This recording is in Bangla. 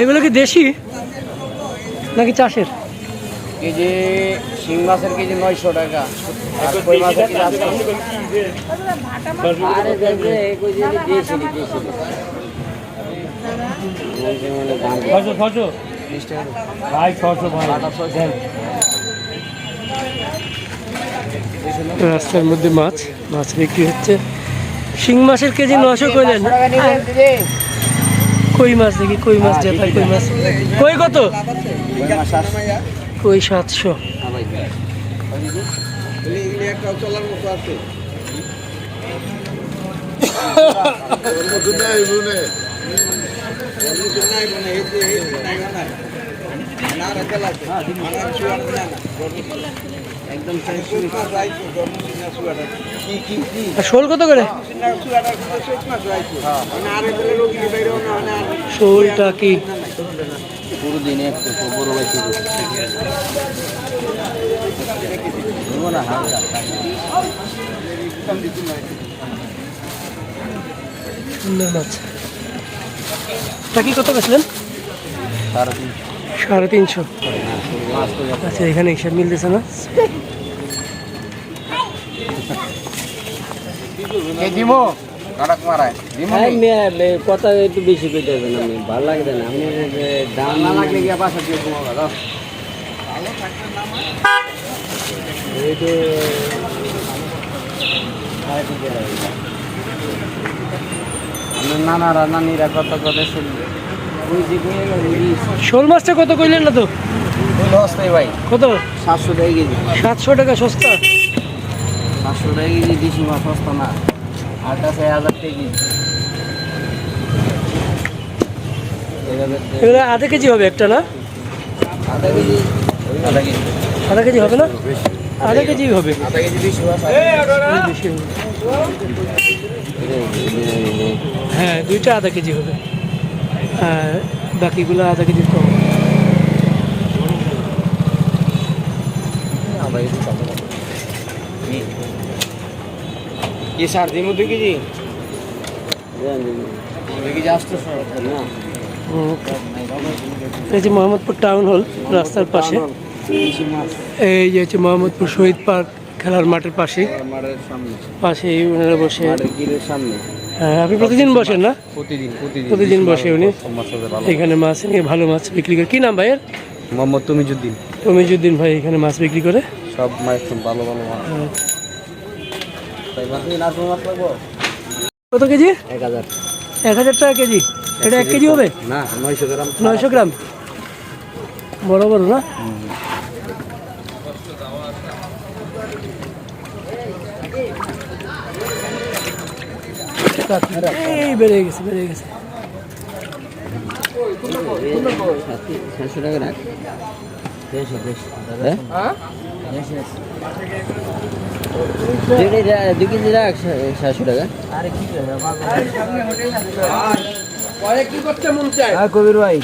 এগুলো কি দেশি? নাকি চাষের? কেজি শিং মাছের কেজি নয়শো টাকা। কই মাছের করে। রাস্তার মধ্যে মাছ মাছ বিক্রি হচ্ছে। শিং মাছের কেজি নশো নিবেন, দিদি? কই মাছ দেখি কই মাছ যেটা কই মাছ। কই কত? কই সাতশো হ্যাঁ ভাই। একদম আর শোল কত করে? শোলটা কি? পুরো দিনে একটু বড় ভাই সুন্দর মাছ। তা কি কত বেছিলেন সাড়ে তিনশো। আচ্ছা এখানে হিসাব মিলতেছে না? দিব? কথা একটু বেশি করে দেবেন আপনি ভালো লাগবে না আপনি যে দাম না লাগলে গিয়া বাসা দিয়ে ঘুমাবো দাও এইটু আমার নানারা নানিরা কত কত শুনবে শোল মাছটা কত কইলেন না তো? ভাই। কত? সাতশো টাকা কেজি। সাতশো টাকা সস্তা। সাতশো টাকা কেজি দেশি মাছ সস্তা না। কাছে হাজার কেজি। এগুলো আধা কেজি হবে একটা না? আধা কেজি। আধা কেজি। আধা কেজি হবে না? আধা কেজি হবে। আধা কেজি বেশি। হ্যাঁ দুইটা আধা কেজি হবে। আর বাকিগুলো আধা কেজির কম। সার দিমু দুই কেজি? দুই কেজি। এই যে মোহাম্মদপুর টাউন হল রাস্তার পাশে। এই যে হচ্ছে মোহাম্মদপুর শহীদ পার্ক খেলার মাঠের পাশে। পাশেই ওনারা বসে। সামনে। হ্যাঁ আপনি প্রতিদিন বসেন না? প্রতিদিন বসে উনি। এখানে মাছ নিয়ে ভালো মাছ বিক্রি করে। কি নাম ভাইয়ের? মোহাম্মদ তুমিজুদ্দিন। তমিজুদ্দিন ভাই এখানে মাছ বিক্রি করে। সব মাছ ভালো ভালো মাছ হ্যাঁ। তাই মাছ নিয়ে নাচবো মাছ লাগবো কত কেজি এক হাজার এক হাজার টাকা কেজি এটা এক কেজি হবে না নয়শো গ্রাম নয়শো গ্রাম বড় বড় না এই বেড়ে গেছে বেড়ে গেছে সাতশো টাকা রাখ দেড়শো দেড়শো কেজি সাতশো টাকা। কবির ভাই।